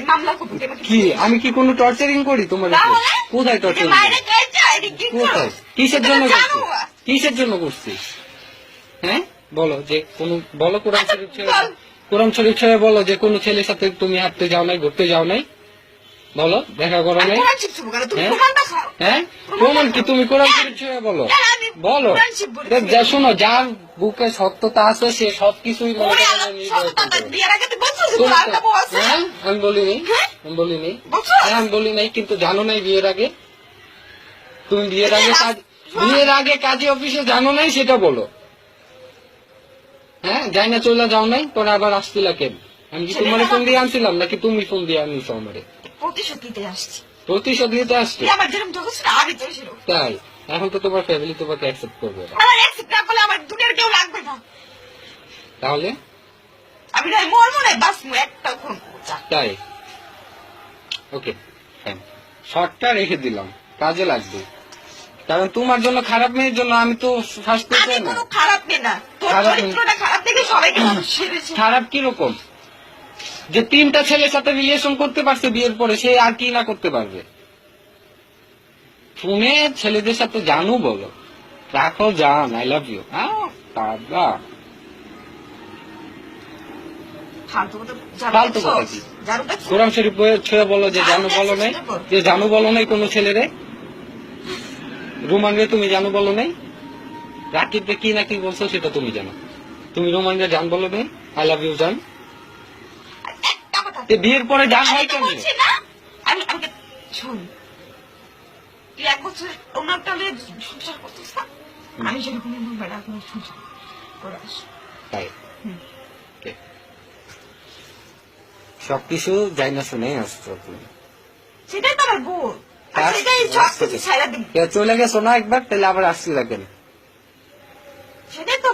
আমি মামলা করব কি আমি কি কোনো টর্চারিং করি তোমার কোথায় টর্চারিং কোথায়? কিসের জন্য করছি কিসের জন্য করছি হ্যাঁ? বলো যে কোন বলো কোরআন আচ্ছা, শরীফ ছেড়ে। কোরআন শরীফ ছেড়ে বলো যে কোনো ছেলের সাথে তুমি হাঁটতে যাও নাই ঘুরতে যাও নাই। বলো দেখা করো নাই। হ্যাঁ? প্রমাণ হ্যাঁ? প্রমাণ কি? তুমি কোরআন শরীফ ছেড়ে বলো। আমি বলো। যা শোনো যার বুকে সত্যতা আছে সে সবকিছুই মনে? হ্যাঁ আমি বলিনি হ্যাঁ? আমি বলিনি। হ্যাঁ আমি বলি নাই কিন্তু জানো নাই বিয়ের আগে? তুমি বিয়ের আগে কাজ বিয়ের আগে কাজে অফিসে জানো নাই সেটা বলো। হ্যাঁ যাই না চলে যাও নাই তোরা আবার আসছিলা কেন? আমি কি তোমার ফোন দিয়ে আনছিলাম নাকি তুমি ফোন দিয়ে আনিছো আমারে? প্রতিশোধ নিতে আসছি। প্রতিশোধ নিতে আসছে। আমার যেরকম। তাই? এখন তো তোমার ফ্যামিলি তোমাকে অ্যাকসেপ্ট করবে না। আমার accept না করলে আমার দুনিয়ার কেউ লাগবে না। তাহলে? আমি নাই মরবো নাই, বাঁচবো, একটা খুন। তাই? ওকে ফাইন শর্টটা রেখে দিলাম কাজে লাগবে। কারণ তোমার জন্য খারাপ মেয়ের জন্য আমি তো ফার্স্ট চাই না। কোনো খারাপ মেয়ে না। তোর চরিত্রটা খারাপ দেখে সবাইকে। খারাপ কীরকম? যে তিনটা ছেলের সাথে রিলেশন করতে পারছে বিয়ের পরে সে আর কি না করতে পারবে? ফোনে ছেলেদের সাথে জানু বলো। রাখো জান আই লাভ ইউ হ্যাঁ বাবা। ফালতু কথা, যার ফালতু দেখছ? কথা কি? কোরআন শরীফ ছুঁয়ে বলো যে জানু বলো নাই। যে জানু বলো নাই কোনো ছেলেরে? রোমান রে তুমি জানু বলো নাই? রাকিবকে কি না কি বলছো সেটা তুমি জানো। তুমি রোমানরে জান বলো নাই? আই লাভ ইউ জান। বিয়ের পরে জান হয় কেন? আমি শোন এক বছর অন্য একটা সংসার করতিস না আমি সেরকম বেড়া কোনো সংসার করে আসি তাই? সবকিছু যাই না শুনে আসছো তুমি। সেটাই তো আমার চলে গেছো না একবার তাহলে আবার আসছি কেন সেটাই তো